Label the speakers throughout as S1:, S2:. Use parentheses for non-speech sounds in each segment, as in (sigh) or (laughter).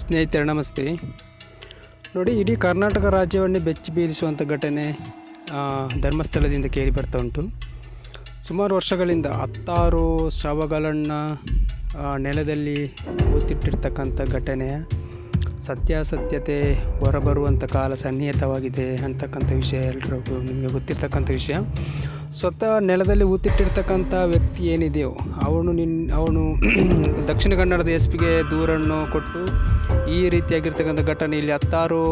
S1: ಸ್ನೇಹಿತರೆ, ನಮಸ್ತೆ. ನೋಡಿ, ಇಡೀ ಕರ್ನಾಟಕ ರಾಜ್ಯವನ್ನೇ ಬೆಚ್ಚಿ ಬೀರಿಸುವಂಥ ಘಟನೆ ಧರ್ಮಸ್ಥಳದಿಂದ ಕೇಳಿ ಬರ್ತಾ ಉಂಟು. ಸುಮಾರು ವರ್ಷಗಳಿಂದ ಹತ್ತಾರು ಶವಗಳನ್ನು ನೆಲದಲ್ಲಿ ಕೂತಿಟ್ಟಿರ್ತಕ್ಕಂಥ ಘಟನೆಯ ಸತ್ಯಾಸತ್ಯತೆ ಹೊರಬರುವಂಥ ಕಾಲ ಸನ್ನಿಹಿತವಾಗಿದೆ ಅಂತಕ್ಕಂಥ ವಿಷಯ ಎಲ್ರಿಗೂ ನಿಮಗೆ ಗೊತ್ತಿರ್ತಕ್ಕಂಥ ವಿಷಯ. ಸ್ವತಃ ನೆಲದಲ್ಲಿ ಊತಿಟ್ಟಿರ್ತಕ್ಕಂಥ ವ್ಯಕ್ತಿ ಏನಿದೆಯೋ ಅವನು ನಿನ್ನ ಅವನು (clears throat) ದಕ್ಷಿಣ ಕನ್ನಡದ ಎಸ್ ಪಿಗೆ ದೂರನ್ನು ಕೊಟ್ಟು ಈ ರೀತಿಯಾಗಿರ್ತಕ್ಕಂಥ ಘಟನೆ ಇಲ್ಲಿ ಹತ್ತಾರು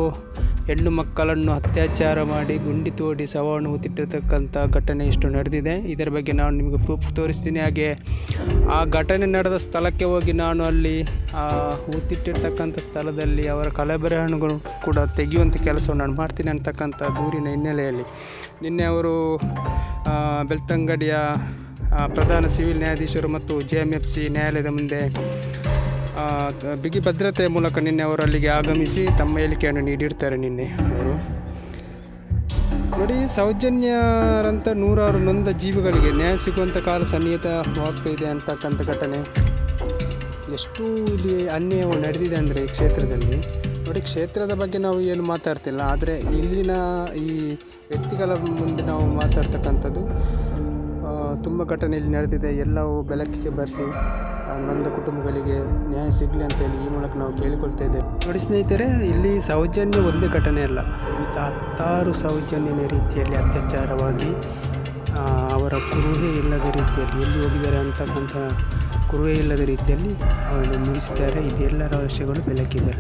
S1: ಹೆಣ್ಣು ಮಕ್ಕಳನ್ನು ಅತ್ಯಾಚಾರ ಮಾಡಿ ಗುಂಡಿ ತೋಡಿ ಸವಾಣು ಹೂತಿಟ್ಟಿರ್ತಕ್ಕಂಥ ಘಟನೆ ಇಷ್ಟು ನಡೆದಿದೆ. ಇದರ ಬಗ್ಗೆ ನಾನು ನಿಮಗೆ ಪ್ರೂಫ್ ತೋರಿಸ್ತೀನಿ. ಹಾಗೆ ಆ ಘಟನೆ ನಡೆದ ಸ್ಥಳಕ್ಕೆ ಹೋಗಿ ನಾನು ಅಲ್ಲಿ, ಆ ಊತಿಟ್ಟಿರ್ತಕ್ಕಂಥ ಸ್ಥಳದಲ್ಲಿ ಅವರ ಕಲೆಬರಹಣಗಳು ಕೂಡ ತೆಗೆಯುವಂಥ ಕೆಲಸವನ್ನು ನಾನು ಮಾಡ್ತೀನಿ ಅಂತಕ್ಕಂಥ ದೂರಿನ ಹಿನ್ನೆಲೆಯಲ್ಲಿ. ನಿನ್ನೆ ಅವರು ಬೆಳ್ತಂಗಡಿಯ ಪ್ರಧಾನ ಸಿವಿಲ್ ನ್ಯಾಯಾಧೀಶರು ಮತ್ತು ಜೆ ಎಂ ಎಫ್ ಸಿ ನ್ಯಾಯಾಲಯದ ಮುಂದೆ ಬಿಗಿ ಭದ್ರತೆಯ ಮೂಲಕ ನಿನ್ನೆ ಅವರು ಅಲ್ಲಿಗೆ ಆಗಮಿಸಿ ತಮ್ಮ ಹೇಳಿಕೆಯನ್ನು ನೀಡಿರ್ತಾರೆ ನಿನ್ನೆ ಅವರು. ನೋಡಿ ಸೌಜನ್ಯರಂಥ ನೂರಾರು ನೊಂದ ಜೀವಿಗಳಿಗೆ ನ್ಯಾಯ ಸಿಗುವಂಥ ಕಾಲ ಸನ್ನಿಹಿತವಾಗ್ತಾ ಇದೆ ಅಂತಕ್ಕಂಥ ಘಟನೆ. ಎಷ್ಟು ಇಲ್ಲಿ ಅನ್ಯಾಯವು ನಡೆದಿದೆ ಅಂದರೆ ಈ ಕ್ಷೇತ್ರದಲ್ಲಿ. ನೋಡಿ, ಕ್ಷೇತ್ರದ ಬಗ್ಗೆ ನಾವು ಏನು ಮಾತಾಡ್ತಿಲ್ಲ, ಆದರೆ ಇಲ್ಲಿನ ಈ ವ್ಯಕ್ತಿಗಳ ಮುಂದೆ ನಾವು ಮಾತಾಡ್ತಕ್ಕಂಥದ್ದು ತುಂಬ ಘಟನೆಯಲ್ಲಿ ನಡೆದಿದೆ, ಎಲ್ಲವೂ ಬೆಳಕಿಗೆ ಬರಲಿ. ನೊಂದ ಕುಟುಂಬಗಳಿಗೆ ನ್ಯಾಯ ಸಿಗಲಿ ಅಂತ ಹೇಳಿ ಈ ಮೂಲಕ ನಾವು ಕೇಳಿಕೊಳ್ತಾ ಇದ್ದೇವೆ. ನೋಡಿ ಸ್ನೇಹಿತರೆ, ಇಲ್ಲಿ ಸೌಜನ್ಯ ಒಂದೇ ಘಟನೆ ಅಲ್ಲ. ಇಂಥ ಹತ್ತಾರು ಸೌಜನ್ಯನ ರೀತಿಯಲ್ಲಿ ಅತ್ಯಾಚಾರವಾಗಿ ಅವರ ಕುರುಹೆ ಇಲ್ಲದ ರೀತಿಯಲ್ಲಿ ಎಲ್ಲಿ ಹೋಗಿದ್ದಾರೆ ಅಂತಕ್ಕಂಥ ಕುರುಹೆ ಇಲ್ಲದ ರೀತಿಯಲ್ಲಿ ಅವರನ್ನು ಮುಗಿಸಿದ್ದಾರೆ. ಇದೆಲ್ಲರ ರಹಸ್ಯಗಳು ಬೆಳಕಿದ್ದಾರೆ